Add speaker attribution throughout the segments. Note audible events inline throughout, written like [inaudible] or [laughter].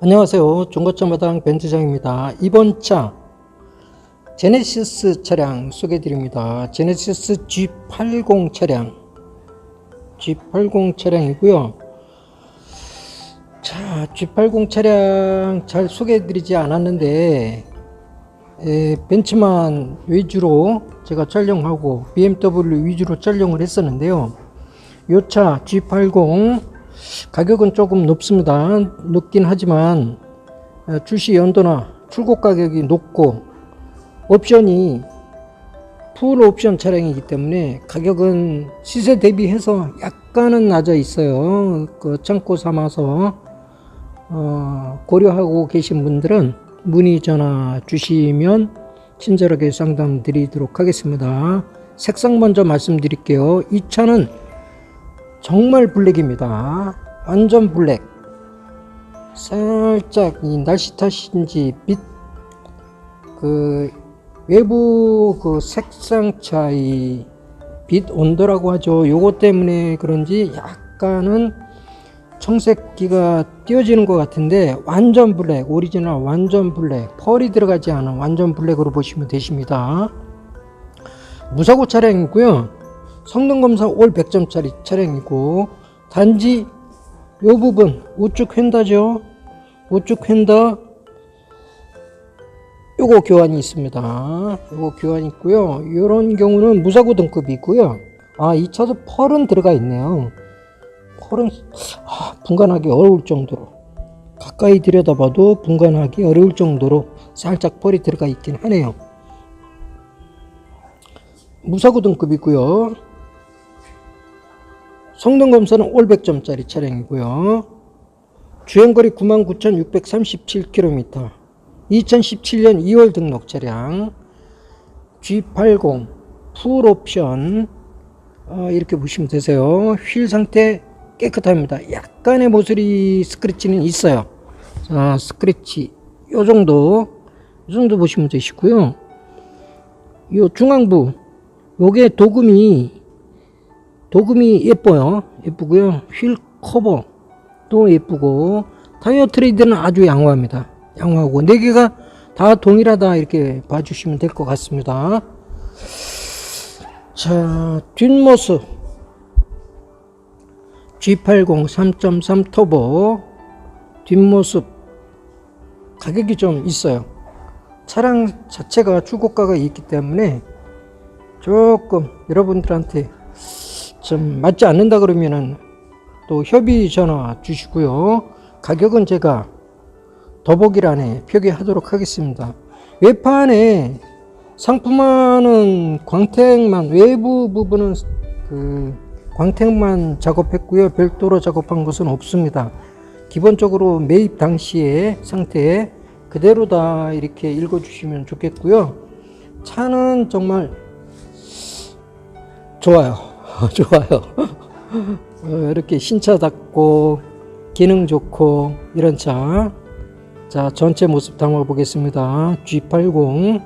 Speaker 1: 안녕하세요. 중고차마당 벤트장입니다. 이번 차 제네시스 차량 소개해 드립니다. 제네시스 G80 차량 G80 차량이고요. 자, G80 차량 잘 소개해 드리지 않았는데 에, 벤츠만 위주로 제가 촬영하고 BMW 위주로 촬영을 했었는데요. 이차 G80 가격은 조금 높습니다. 높긴 하지만 어, 출시 연도나 출고 가격이 높고 옵션이 풀 옵션 차량이기 때문에 가격은 시세 대비해서 약간은 낮아 있어요. 그 참고 삼아서 어, 고려하고 계신 분들은 문의 전화 주시면 친절하게 상담 드리도록 하겠습니다. 색상 먼저 말씀드릴게요. 이 차는 정말 블랙입니다. 완전 블랙. 살짝 이 날씨 탓인지 빛, 그 외부 그 색상 차이, 빛 온도라고 하죠. 요거 때문에 그런지 약간은 청색기가 띄어지는 것 같은데 완전 블랙, 오리지널 완전 블랙, 펄이 들어가지 않은 완전 블랙으로 보시면 되십니다. 무사고 차량이고요. 성능 검사 올 100점짜리 차량이고 단지 요 부분 우측 휀다죠. 우측 휀다 요거 교환이 있습니다. 요거 교환 있고요. 요런 경우는 무사고 등급이 있고요. 아, 이 차도 펄은 들어가 있네요. 펄은 아, 분간하기 어려울 정도로 가까이 들여다봐도 분간하기 어려울 정도로 살짝 펄이 들어가 있긴 하네요. 무사고 등급이고요. 성능 검사는 올 100점짜리 차량이고요. 주행거리 99,637km. 2017년 2월 등록 차량. G80 풀 옵션. 어, 이렇게 보시면 되세요. 휠 상태 깨끗합니다. 약간의 모서리 스크래치는 있어요. 자, 스크래치 요 정도. 요 정도 보시면 되시고요. 요 중앙부 요게 도금이 도금이 예뻐요. 예쁘고요. 휠 커버도 예쁘고 타이어 트레이드는 아주 양호합니다. 양호하고 네 개가 다 동일하다 이렇게 봐주시면 될 것 같습니다. 자 뒷모습 G80 3.3 터보 뒷모습 가격이 좀 있어요. 차량 자체가 출고가가 있기 때문에 조금 여러분들한테 좀 맞지 않는다 그러면은 또 협의 전화 주시고요. 가격은 제가 더보기란에 표기하도록 하겠습니다. 외판에 상품화는 광택만 외부 부분은 그 광택만 작업했고요. 별도로 작업한 것은 없습니다. 기본적으로 매입 당시의 상태 그대로 다 이렇게 읽어주시면 좋겠고요. 차는 정말 좋아요. [laughs] 좋아요. 어, 이렇게 신차답고 기능 좋고 이런 차. 자, 전체 모습 담아 보겠습니다. G80.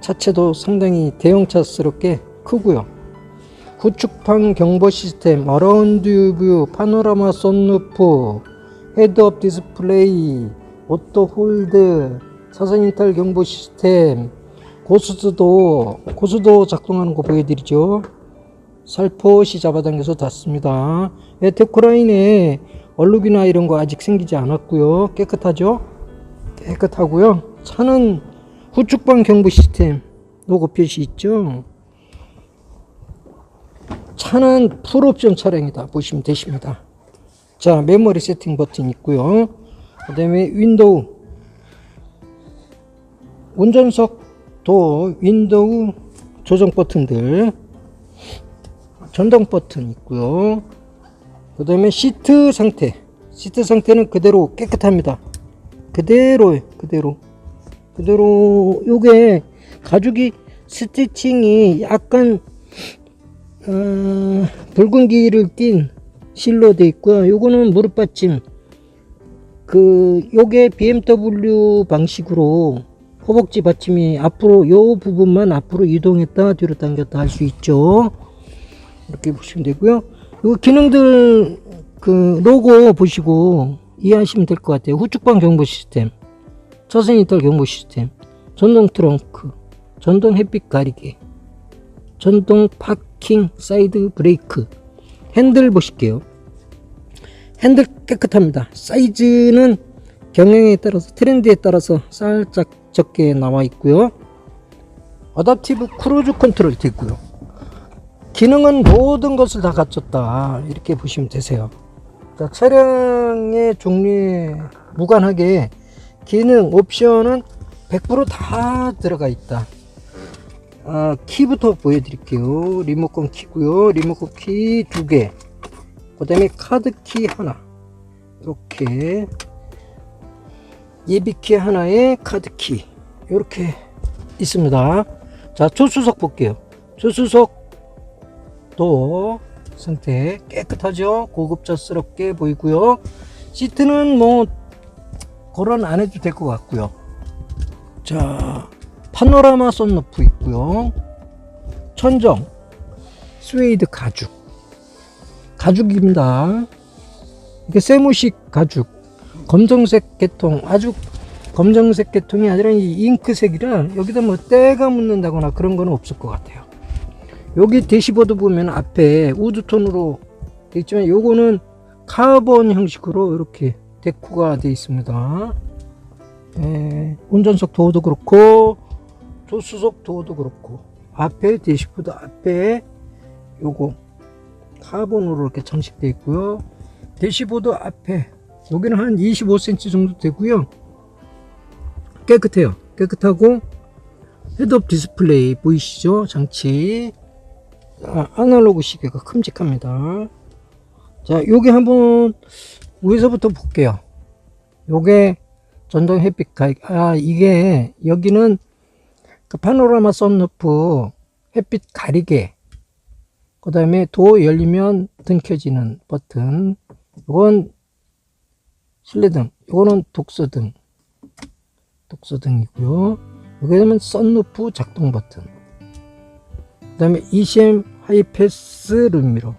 Speaker 1: 차체도 상당히 대형차스럽게 크고요. 구축판 경보 시스템, 어라운드 뷰, 파노라마 썬루프, 헤드업 디스플레이, 오토 홀드, 사선 이탈 경보 시스템, 고수도 고수도 작동하는 거 보여드리죠. 살포시 잡아당겨서 닿습니다. 예, 데코라인에 얼룩이나 이런 거 아직 생기지 않았고요. 깨끗하죠? 깨끗하고요. 차는 후축방 경보 시스템 로고 표시 있죠? 차는 풀옵션 차량이다 보시면 되십니다. 자, 메모리 세팅 버튼 있고요. 그 다음에 윈도우 운전석도 윈도우 조정 버튼들 전동 버튼 있고요. 그 다음에 시트 상태. 시트 상태는 그대로 깨끗합니다. 그대로, 그대로. 그대로, 요게 가죽이 스티칭이 약간, 어, 붉은기를 띤 실로 돼 있고요. 요거는 무릎 받침. 그, 요게 BMW 방식으로 허벅지 받침이 앞으로 요 부분만 앞으로 이동했다 뒤로 당겼다 할 수 있죠. 이렇게 보시면 되고요. 요 기능들 그 로고 보시고 이해하시면 될 것 같아요. 후측방 경보 시스템, 차선 이탈 경보 시스템, 전동 트렁크, 전동 햇빛 가리개, 전동 파킹 사이드 브레이크, 핸들 보실게요. 핸들 깨끗합니다. 사이즈는 경향에 따라서 트렌드에 따라서 살짝 적게 나와 있고요. 어답티브 크루즈 컨트롤 되어 있고요. 기능은 모든 것을 다 갖췄다 이렇게 보시면 되세요. 자, 차량의 종류에 무관하게 기능 옵션은 100%다 들어가 있다. 아, 키부터 보여드릴게요. 리모컨 키고요. 리모컨 키 두 개. 그 다음에 카드 키 하나. 이렇게 예비키 하나에 카드 키 이렇게 있습니다. 자, 조수석 볼게요. 조수석 도 상태 깨끗하죠? 고급자스럽게 보이고요. 시트는 뭐 거론 안 해도 될 것 같고요. 자, 파노라마 썬루프 있고요. 천정, 스웨이드 가죽. 가죽입니다. 이게 세무식 가죽. 검정색 계통, 아주 검정색 계통이 아니라 이 잉크색이라 여기다 뭐 때가 묻는다거나 그런 건 없을 것 같아요. 여기 대시보드 보면 앞에 우드톤으로 되어 있지만 요거는 카본 형식으로 이렇게 데코가 되어 있습니다. 에, 운전석 도어도 그렇고 조수석 도어도 그렇고 앞에 대시보드 앞에 요거 카본으로 이렇게 장식되어 있고요. 대시보드 앞에 여기는 한 25cm 정도 되고요. 깨끗해요. 깨끗하고 헤드업 디스플레이 보이시죠? 장치 아, 아날로그 시계가 큼직합니다. 자, 요게 한번 위에서부터 볼게요. 요게 전동 햇빛 가입. 아, 이게 여기는 그 파노라마 썬루프 햇빛 가리개. 그 다음에 도 열리면 등 켜지는 버튼. 이건 실내등. 이거는 독서등. 독서등이고요. 여기 되면 썬루프 작동 버튼. 그 다음에 ECM 하이패스 룸미러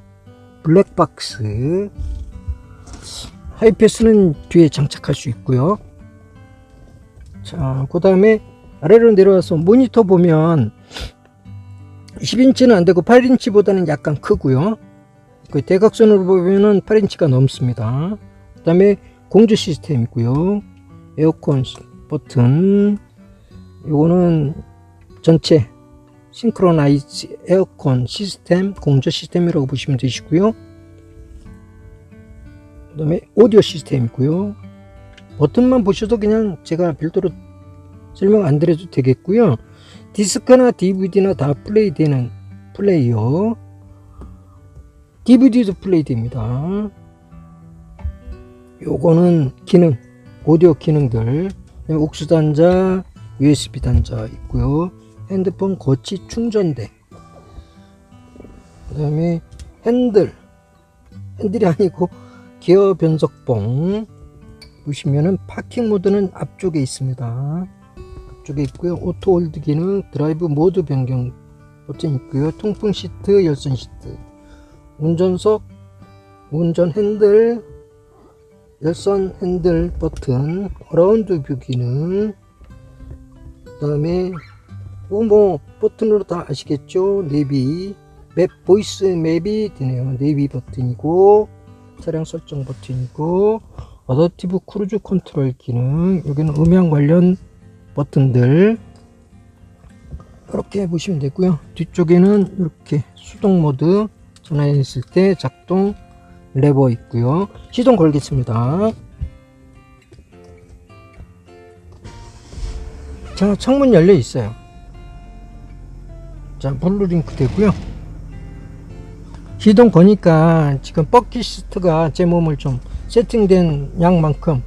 Speaker 1: 블랙박스. 하이패스는 뒤에 장착할 수 있고요. 자그 다음에 아래로 내려와서 모니터 보면 10인치는 안되고 8인치 보다는 약간 크고요. 그 대각선으로 보면은 8인치가 넘습니다. 그 다음에 공조 시스템 있고요. 에어컨 버튼. 요거는 전체 싱크로나이즈 에어컨 시스템 공조 시스템이라고 보시면 되시고요. 그 다음에 오디오 시스템 있고요. 버튼만 보셔도 그냥 제가 별도로 설명 안 드려도 되겠고요. 디스크나 DVD나 다 플레이 되는 플레이어. DVD도 플레이 됩니다. 요거는 기능 오디오 기능들. 옥수 단자 USB 단자 있고요 핸드폰 거치 충전대. 그 다음에 핸들. 핸들이 아니고 기어 변속봉. 보시면은 파킹 모드는 앞쪽에 있습니다. 앞쪽에 있고요. 오토 홀드 기능 드라이브 모드 변경 버튼 있고요. 통풍 시트 열선 시트. 운전석 운전 핸들 열선 핸들 버튼 어라운드 뷰 기능. 그 다음에 이거 뭐 버튼으로 다 아시겠죠? 내비. 맵 보이스 맵이 되네요. 내비 버튼이고 차량 설정 버튼이고 어댑티브 크루즈 컨트롤 기능. 여기는 음향 관련 버튼들. 이렇게 보시면 되고요. 뒤쪽에는 이렇게 수동 모드 전화했을 때 작동 레버 있고요. 시동 걸겠습니다. 자 창문 열려 있어요 자 블루링크 되고요. 시동 거니까 지금 버킷시트가 제 몸을 좀 세팅된 양만큼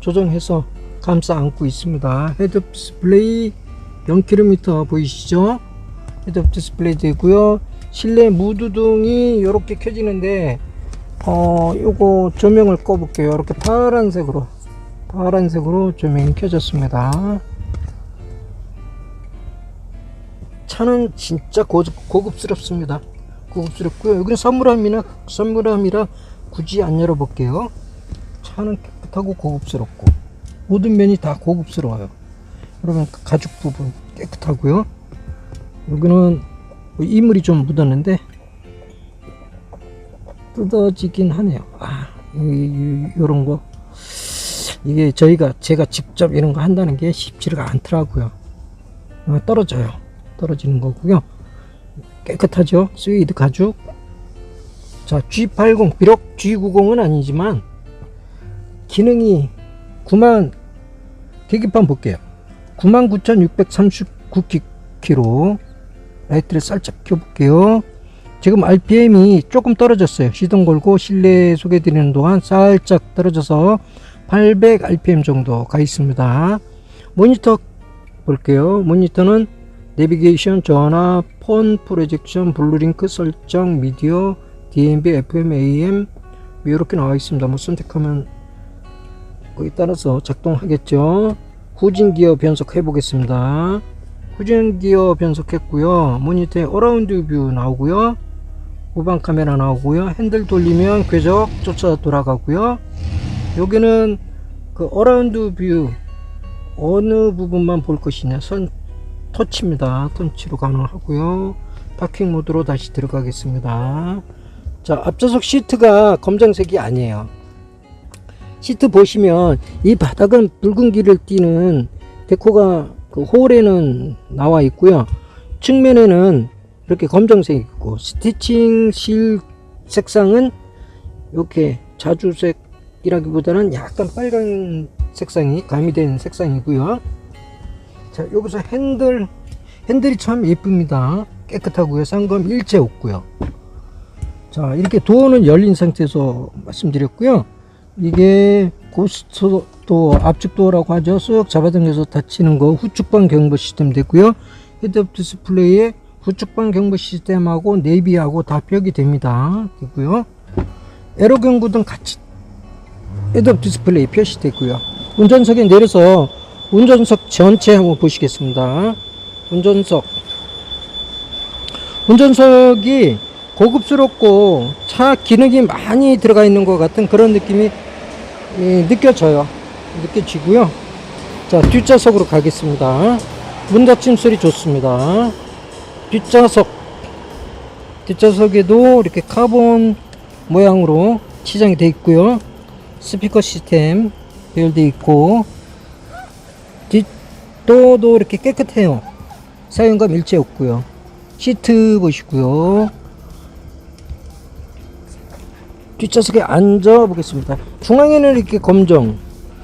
Speaker 1: 조정해서 감싸 안고 있습니다. 헤드업 디스플레이 0km 보이시죠? 헤드업 디스플레이 되고요. 실내 무드등이 이렇게 켜지는데 어 요거 조명을 꺼 볼게요. 이렇게 파란색으로 파란색으로 조명이 켜졌습니다 차는 진짜 고급, 고급스럽습니다 고급스럽고요 여기는 선물함이나 선물함이라 굳이 안 열어볼게요 자 판은 깨끗하고 고급스럽고 모든 면이 다 고급스러워요. 여러분 가죽 부분 깨끗하고요. 여기는 뭐 이물이 좀 묻었는데 뜯어지긴 하네요. 아, 이런 거 이게 저희가 제가 직접 이런 거 한다는 게 쉽지가 않더라고요. 어, 떨어져요. 떨어지는 거고요. 깨끗하죠. 스웨이드 가죽. 자, G80 비록 G90은 아니지만 기능이 9만 계기판 볼게요. 99,639km 라이트를 살짝 켜볼게요. 지금 RPM이 조금 떨어졌어요. 시동 걸고 실내 소개 드리는 동안 살짝 떨어져서 800 RPM 정도 가 있습니다. 모니터 볼게요. 모니터는 내비게이션, 전화, 폰, 프로젝션, 블루링크 설정, 미디어, DMB, FM, AM 뭐 이렇게 나와 있습니다. 뭐 선택하면 거기 따라서 작동하겠죠. 후진 기어 변속해 보겠습니다. 후진 기어 변속했고요. 모니터에 어라운드 뷰 나오고요. 후방 카메라 나오고요. 핸들 돌리면 궤적 쫓아 돌아가고요. 여기는 그 어라운드 뷰 어느 부분만 볼 것이냐 선 터치입니다. 터치로 가능하고요. 파킹 모드로 다시 들어가겠습니다. 자, 앞좌석 시트가 검정색이 아니에요. 시트 보시면 이 바닥은 붉은 기를 띠는 데코가 그 홀에는 나와 있고요. 측면에는 이렇게 검정색이 있고 스티칭 실 색상은 이렇게 자주색이라기보다는 약간 빨간 색상이 가미된 색상이고요. 자, 여기서 핸들 핸들이 참 예쁩니다. 깨끗하고요. 쌍검 일체 없고요. 자, 이렇게 도어는 열린 상태에서 말씀드렸고요. 이게 고스트도 앞쪽 도어라고 하죠. 쓱 잡아당겨서 닫히는 거 후측방 경보 시스템 되고요. 헤드업 디스플레이에 후측방 경보 시스템하고 내비하고 다 벽이 됩니다. 되고요. 에러 경고등 같이 헤드업 디스플레이 표시되고요. 운전석에 내려서 운전석 전체 한번 보시겠습니다. 운전석. 운전석이 고급스럽고 차 기능이 많이 들어가 있는 것 같은 그런 느낌이 예, 느껴져요. 느껴지고요. 자, 뒷좌석으로 가겠습니다. 문 닫힘 소리 좋습니다. 뒷좌석. 뒷좌석에도 이렇게 카본 모양으로 치장이 되어 있고요. 스피커 시스템 배열되어 있고 뒷도도 이렇게 깨끗해요. 사용감 일체 없고요. 시트 보시고요. 뒷좌석에 앉아 보겠습니다. 중앙에는 이렇게 검정,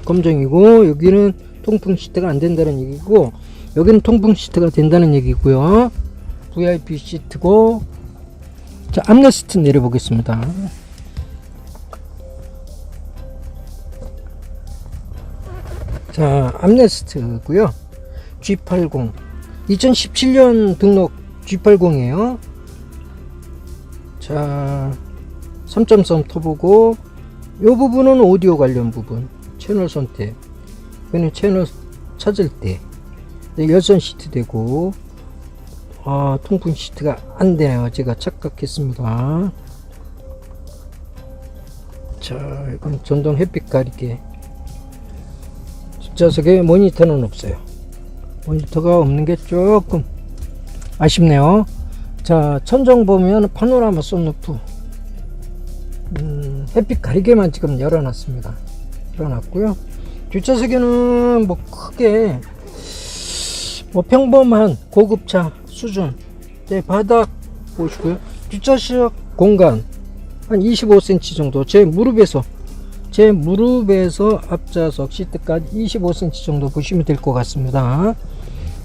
Speaker 1: 검정이고 여기는 통풍 시트가 안 된다는 얘기고 여기는 통풍 시트가 된다는 얘기고요. VIP 시트고 자 암레스트 내려보겠습니다. 자 암레스트고요. G80 2017년 등록 G80이에요. 자 3.3 터보고 이 부분은 오디오 관련 부분 채널 선택. 이거는 채널 찾을 때 네, 열선 시트 되고 아 통풍 시트가 안 되네요. 제가 착각했습니다. 자 이건 전동 햇빛 가리개. 뒷 좌석에 모니터는 없어요 모니터가 없는 게 조금 아쉽네요 자 천정 보면 파노라마 썬루프 음, 햇빛 가리개만 지금 열어놨습니다. 열어놨고요. 뒷좌석에는 뭐 크게 뭐 평범한 고급차 수준 제 바닥 보시고요. 뒷좌석 공간 한 25cm 정도 제 무릎에서 제 무릎에서 앞좌석 시트까지 25cm 정도 보시면 될 것 같습니다.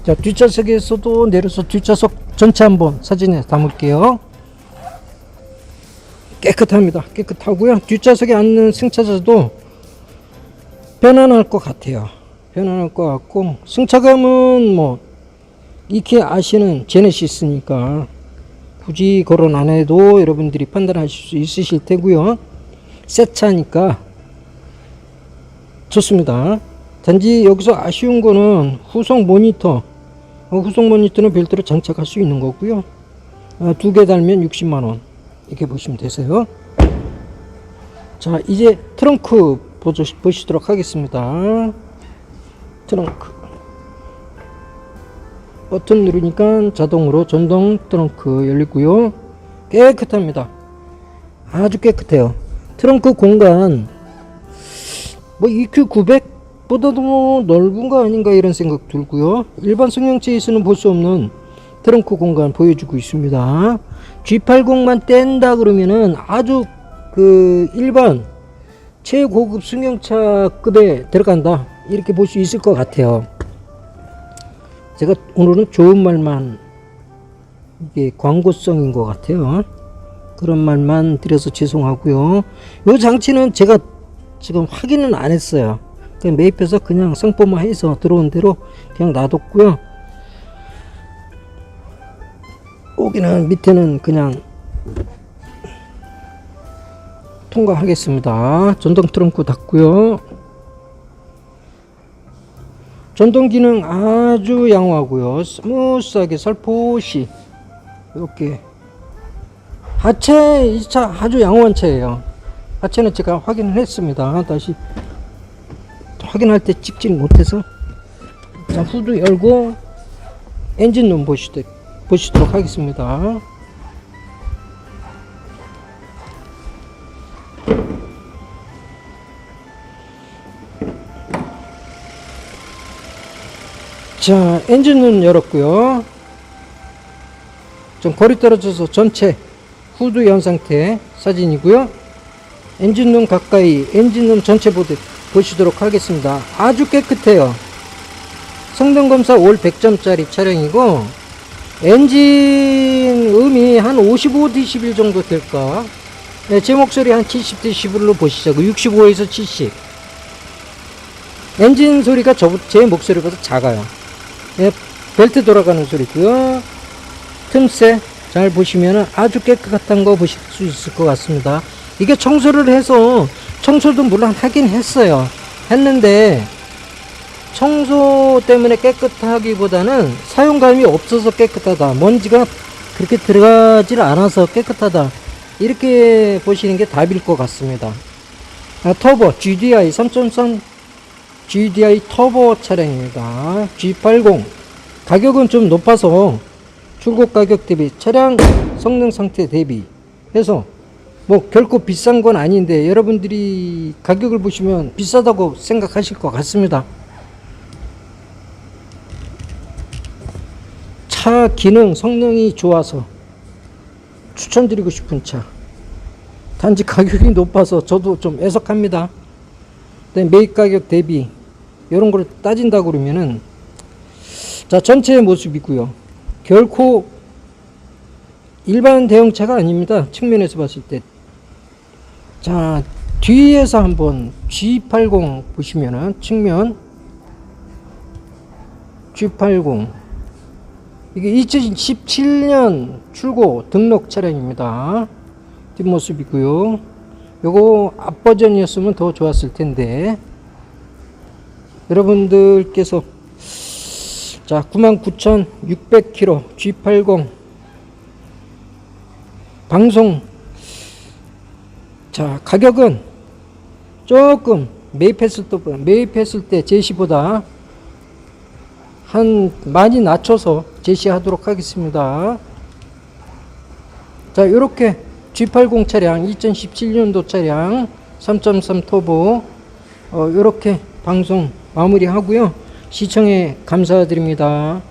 Speaker 1: 자 뒷좌석에서도 내려서 뒷좌석 전체 한번 사진에 담을게요. 깨끗합니다. 깨끗하고요. 뒷좌석에 앉는 승차자도 편안할 것 같아요. 편안할 것 같고 승차감은 뭐 익히 아시는 제네시스니까 굳이 거론 안 해도 여러분들이 판단하실 수 있으실 테고요. 새 차니까 좋습니다. 단지 여기서 아쉬운 거는 후속 모니터 어, 후속 모니터는 별도로 장착할 수 있는 거고요. 아, 두개 달면 60만원 이렇게 보시면 되세요. 자, 이제 트렁크 보시도록 하겠습니다. 트렁크. 버튼 누르니까 자동으로 전동 트렁크 열리고요. 깨끗합니다. 아주 깨끗해요. 트렁크 공간 뭐 EQ900 보다도 넓은 거 아닌가 이런 생각 들고요. 일반 승용차에서는 볼 수 없는 트렁크 공간 보여주고 있습니다. G80만 뗀다 그러면은 아주 그 일반 최고급 승용차급에 들어간다 이렇게 볼 수 있을 것 같아요. 제가 오늘은 좋은 말만 이게 광고성인 것 같아요. 그런 말만 드려서 죄송하고요. 이 장치는 제가 지금 확인은 안 했어요. 그냥 매입해서 그냥 성포만 해서 들어온 대로 그냥 놔뒀고요. 여기는 밑에는 그냥 통과하겠습니다. 전동 트렁크 닫고요. 전동 기능 아주 양호하고요. 스무스하게 살포시 이렇게 하체 이 차 아주 양호한 차예요. 하체는 제가 확인을 했습니다. 다시 확인할 때 찍지는 못해서 자 후드 열고 엔진 룸 보시도, 보시도록 하겠습니다. 자 엔진룸 열었고요. 좀 거리 떨어져서 전체 후드 연 상태 사진이고요. 엔진룸 가까이 엔진룸 전체 보드 보시도록 하겠습니다. 아주 깨끗해요. 성능 검사 올 100점짜리 차량이고 엔진 음이 한 55dB 정도 될까? 네, 제 목소리 한 70dB로 보시죠. 65에서 70. 엔진 소리가 저, 제 목소리보다 작아요. 네, 벨트 돌아가는 소리고요. 틈새 잘 보시면 아주 깨끗한 거 보실 수 있을 것 같습니다. 이게 청소를 해서 청소도 물론 하긴 했어요. 했는데 청소 때문에 깨끗하기보다는 사용감이 없어서 깨끗하다. 먼지가 그렇게 들어가질 않아서 깨끗하다. 이렇게 보시는 게 답일 것 같습니다. 아, 터보 GDI 3.3 GDI 터보 차량입니다. G80 가격은 좀 높아서 출고 가격 대비 차량 성능 상태 대비 해서 뭐 결코 비싼 건 아닌데 여러분들이 가격을 보시면 비싸다고 생각하실 것 같습니다. 차 기능 성능이 좋아서 추천드리고 싶은 차. 단지 가격이 높아서 저도 좀 애석합니다. 매입 가격 대비 이런 걸 따진다 그러면은 자 전체의 모습이고요. 결코 일반 대형차가 아닙니다. 측면에서 봤을 때. 자, 뒤에서 한번 G80 보시면은 측면 G80 이게 2017년 출고 등록 차량입니다. 뒷모습이고요. 요거 앞버전이었으면 더 좋았을 텐데 여러분들께서 자 99,600km G80 방송 자 가격은 조금 매입했을 때 매입했을 때 제시보다 한 많이 낮춰서 제시하도록 하겠습니다. 자 이렇게 G80 차량 2017년도 차량 3.3 터보 어, 이렇게 방송 마무리하고요. 시청에 감사드립니다.